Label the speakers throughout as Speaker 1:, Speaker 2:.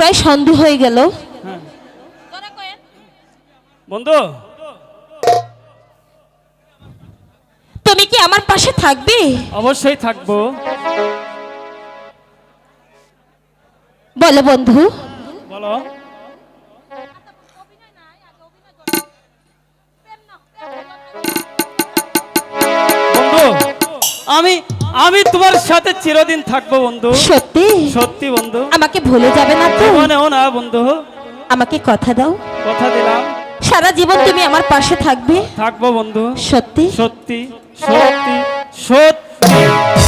Speaker 1: প্রায় সন্ধে হয়ে গেল।
Speaker 2: বন্ধু।
Speaker 1: তুমি কি আমার পাশে থাকবে?
Speaker 2: অবশ্যই থাকব।
Speaker 1: বলো বন্ধু।
Speaker 2: বলো। বন্ধু। আমি আমি তোমার সাথে চিরদিন থাকব বন্ধু।
Speaker 1: সত্যি?
Speaker 2: সত্যি বন্ধু।
Speaker 1: আমাকে ভুলে যাবে না তো?
Speaker 2: মনেও না বন্ধু।
Speaker 1: আমাকে কথা দাও।
Speaker 2: কথা দিলাম।
Speaker 1: সারা জীবন তুমি আমার পাশে থাকবে।
Speaker 2: থাকব বন্ধু।
Speaker 1: সত্যি?
Speaker 2: সত্যি। সত্যি। সত্যি।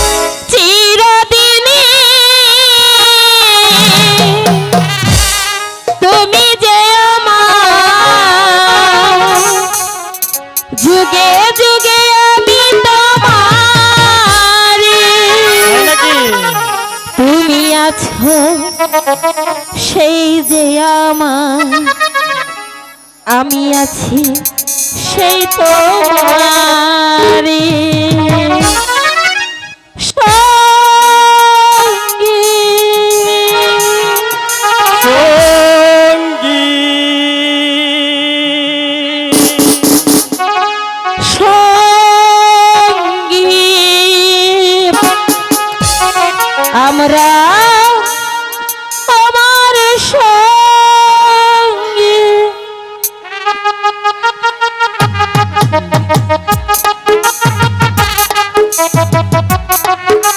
Speaker 1: আছো সেই যে আমার। আমি আছি সেই তোমারি Thank you.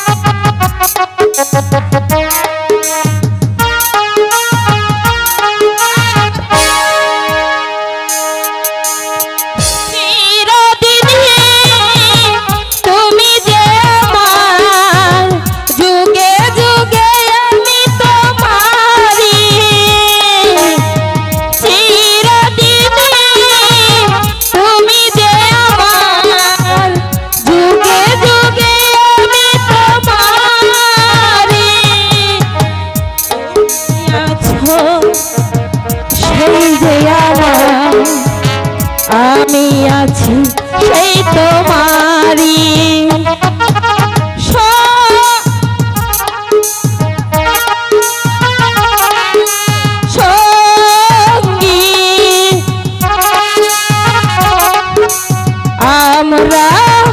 Speaker 1: আছি সেই তোমারি আমার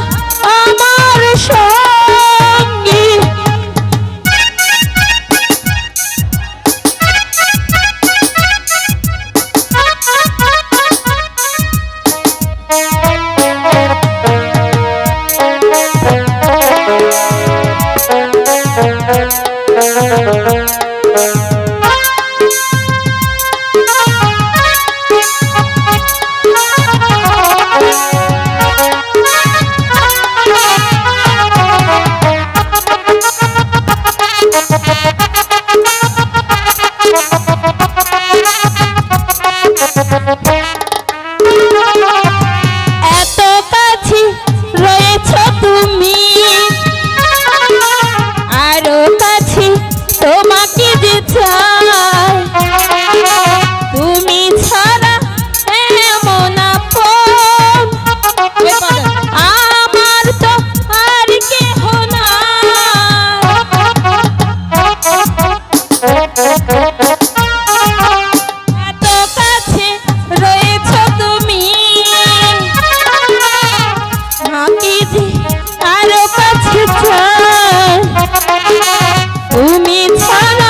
Speaker 1: তুমি ছাড়া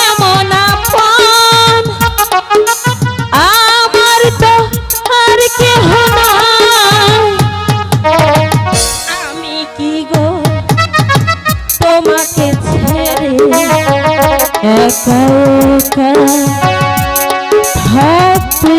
Speaker 1: এমন আপন। আমার তো আর কেহ আমি কি গো তোমাকে ছেড়ে একা একা থাকতে